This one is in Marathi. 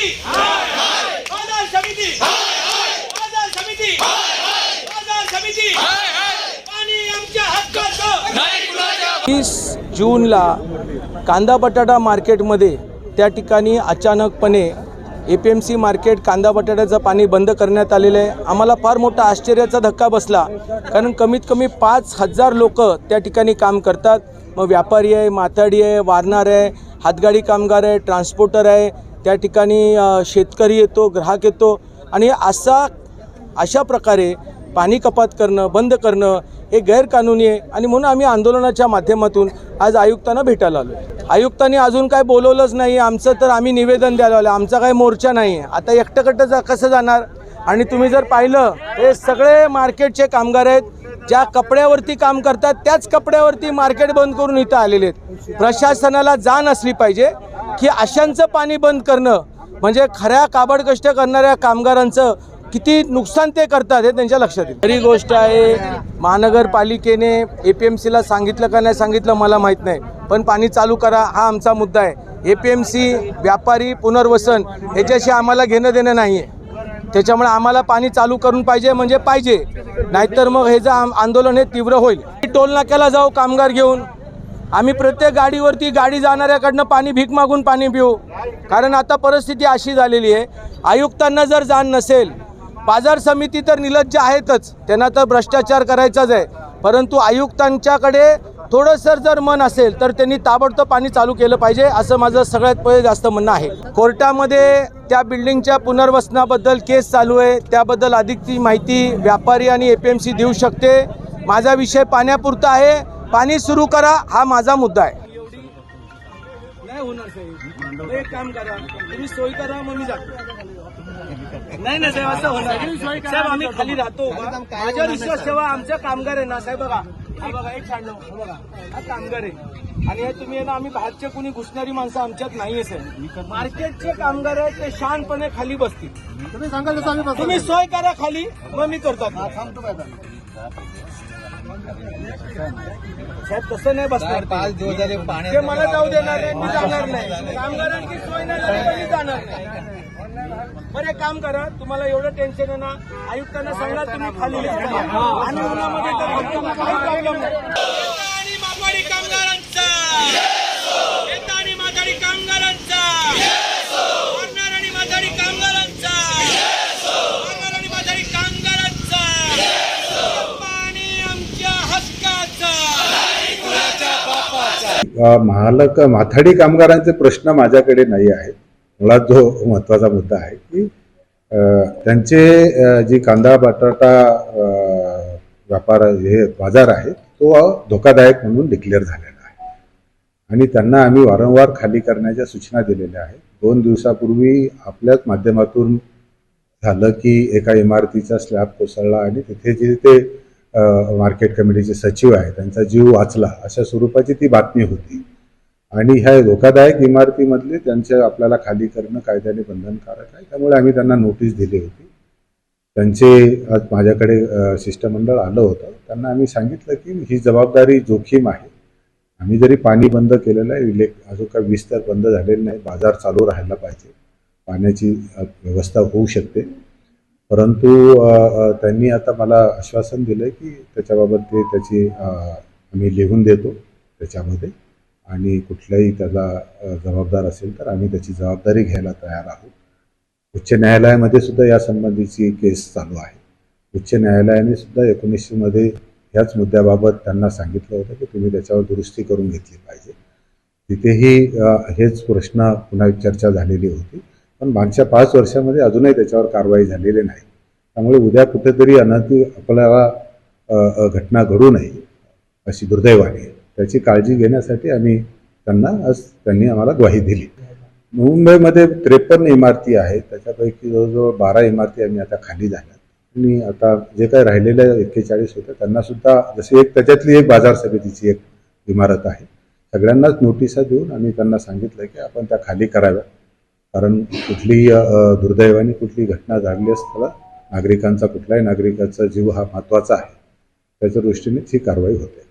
समिती. बाजार समिती. बाजार समिती. बाजार समिती. पाणी आमच्या हक्काचं. तीस जूनला कांदा बटाटा मार्केटमध्ये त्या ठिकाणी अचानकपणे A P M C market कांदा बटाट्याचं पाणी बंद करण्यात आलेलं आहे. आम्हाला फार मोठा आश्चर्याचा धक्का बसला. कारण कमीत कमी पाच हजार लोक त्या ठिकाणी काम करतात. मग व्यापारी आहे माथाडी आहे वारणार आहे हातगाडी कामगार आहे ट्रान्सपोर्टर आहे त्या ठिकाणी शेतकरी येतो ग्राहक येतो आणि असा अशा प्रकारे पाणी कपात करणं बंद करणं हे गैरकानूनी आहे आणि म्हणून आम्ही आंदोलनाच्या माध्यमातून आज आयुक्तांना भेटायला आलो आयुक्तांनी अजून काय बोलवलंच नाही आमचं तर आम्ही निवेदन द्यायला आलो आमचा काही मोर्चा नाही. आहे आता एकटंकटं जा कसं जाणार? आणि तुम्ही जर पाहिलं हे सगळे मार्केटचे कामगार आहेत ज्या कपड्यावरती काम करतात त्याच कपड्यावरती मार्केट बंद करून इथं आलेले आहेत. प्रशासनाला जाण असली पाहिजे की अशांचं पाणी बंद करणं म्हणजे खऱ्या काबड कष्ट करणाऱ्या कामगारांचं किती नुकसान ते करतात हे त्यांच्या लक्षात येईल. खरी गोष्ट आहे महानगरपालिकेने ए पी एम सीला सांगितलं का नाही सांगितलं मला माहीत नाही पण पाणी चालू करा हा आमचा मुद्दा आहे. ए पी एम सी व्यापारी पुनर्वसन ह्याच्याशी आम्हाला घेणं देणं नाही आहे त्याच्यामुळे आम्हाला पाणी चालू करून पाहिजे म्हणजे पाहिजे नाहीतर मग हे जे आम- आंदोलन हे तीव्र होईल. टोल नाक्याला जाऊ कामगार घेऊन आम्ही प्रत्येक गाडीवरती गाडी जाणाऱ्याकडनं पाणी भीक मागून पाणी पिऊ. कारण आता परिस्थिती अशी झालेली आहे. आयुक्तांना जर जाण नसेल बाजार समिती तर निलज्ज आहेतच. त्यांना तर भ्रष्टाचार करायचाच आहे. परंतु आयुक्तांच्याकडे थोडंसं जर मन असेल तर त्यांनी ताबडतोब पाणी चालू केलं पाहिजे असं माझं सगळ्यात पहिले जास्त म्हणणं आहे. कोर्टामध्ये त्या बिल्डिंगच्या पुनर्वसनाबद्दल केस चालू आहे. त्याबद्दल अधिकची माहिती व्यापारी आणि ए पी एम सी देऊ शकते. माझा विषय पाण्यापुरता आहे. पाणी सुरू करा हा माझा मुद्दा आहे. नाही होणार साहेब. एक काम करा. तुम्ही सोय करा मग मी जातो. नाही ना साहेब असं होणार साहेब आम्ही खाली राहतो. माझ्या विश्वास ठेवा आमच्या कामगार आहे ना साहेब बघा. हा बघा एक सांडव. हा बघा हा कामगार आहे. आणि हे तुम्ही ना आम्ही बाहेरचे कुणी घुसणारी माणसं आमच्यात नाहीये साहेब. मार्केटचे कामगार आहेत ते शानपणे खाली बसतील. तुम्ही सांगाल. तुम्ही सोय करा खाली मग मी करतो. साहेब तसं नाही बसणार पाच. दिवस झाले पाण्यात ते मला जाऊ देणार नाही मी जाणार नाही. कामगारांची सोय नाही झाली तर मी जाणार नाही. बरं एक काम करा तुम्हाला एवढं टेन्शन आहे ना आयुक्तांना सांगा तुम्ही खाली. आणि उन्हामध्ये तर फक्त काही प्रॉब्लेम नाही. कामगारांचा येता आणि माथाडी कामगारांचा वारणार आणि माथाडी कामगारांचा वारणार आणि माथाडी कामगारांचा पाणी आमच्या हक्काचं अ, महालक माथाडी कामगारांचे प्रश्न माझ्याकडे नाही आहेत. मला जो महत्त्वाचा मुद्दा आहे की त्यांचे जी कांदा बटाटा व्यापार हे बाजार आहे तो धोकादायक म्हणून डिक्लेअर झालेला आहे. आणि त्यांना आम्ही वारंवार खाली करण्याच्या सूचना दिलेल्या आहेत. दोन दिवसापूर्वी आपल्याच माध्यमातून झालं की एका इमारतीचा स्लॅब कोसळला आणि तिथे जे ते मार्केट कमिटीचे सचिव आहे त्यांचा जीव वाचला अशा स्वरूपाची ती बातमी होती. आणि ह्या धोकादायक इमारतीमधले त्यांचे आपल्याला खाली करणं कायद्याने बंधनकारक आहे त्यामुळे आम्ही त्यांना नोटीस दिली होती. त्यांचे आज माझ्याकडे शिष्टमंडळ आलं होतं त्यांना आम्ही सांगितलं की ही जबाबदारी जोखीम आहे. आम्ही जरी पाणी बंद केलेलं आहे इलेक् अजून काही वीज तर बंद झालेलं नाही बाजार चालू राहायला पाहिजे. पाण्याची व्यवस्था होऊ शकते. परंतु त्यांनी आता मला आश्वासन दिलं की त्याच्याबाबत ते त्याची आम्ही लिहून देतो त्याच्यामध्ये. आणि कुठलाही त्याला जबाबदार असेल तर आम्ही त्याची जबाबदारी घ्यायला तयार आहोत. उच्च न्यायालयामध्ये सुद्धा या संबंधीची केस चालू आहे. उच्च न्यायालयाने सुद्धा एकोणीसशेमध्ये ह्याच मुद्द्याबाबत त्यांना सांगितलं होतं की तुम्ही त्याच्यावर दुरुस्ती करून घेतली पाहिजे. तिथेही हेच प्रश्न पुन्हा चर्चा झालेली होती. पण मागच्या पाच वर्षामध्ये अजूनही त्याच्यावर कारवाई झालेली नाही. त्यामुळे उद्या कुठेतरी अनाथी आपल्याला घटना घडू नये अशी दुर्दैवाने. त्याची काळजी घेण्यासाठी आम्ही त्यांना आज त्यांनी आम्हाला ग्वाही दिली. मुंबईमध्ये त्रेपन्न इमारती आहेत त्याच्यापैकी जवळजवळ बारा इमारती आम्ही आता खाली झाल्या आणि आता जे काही राहिलेल्या एक्केचाळीस होत्या त्यांना सुद्धा जशी एक त्याच्यातली एक बाजार समितीची एक इमारत आहे. सगळ्यांनाच नोटिसा देऊन आम्ही त्यांना सांगितलं की आपण त्या खाली कराव्या. कारण कुठलीही दुर्दैवाने कुठली घटना घडली असताना नागरिकांचा कुठल्याही नागरिकाचा जीव हा महत्त्वाचा आहे. त्याच्या दृष्टीनेच ही कारवाई होते.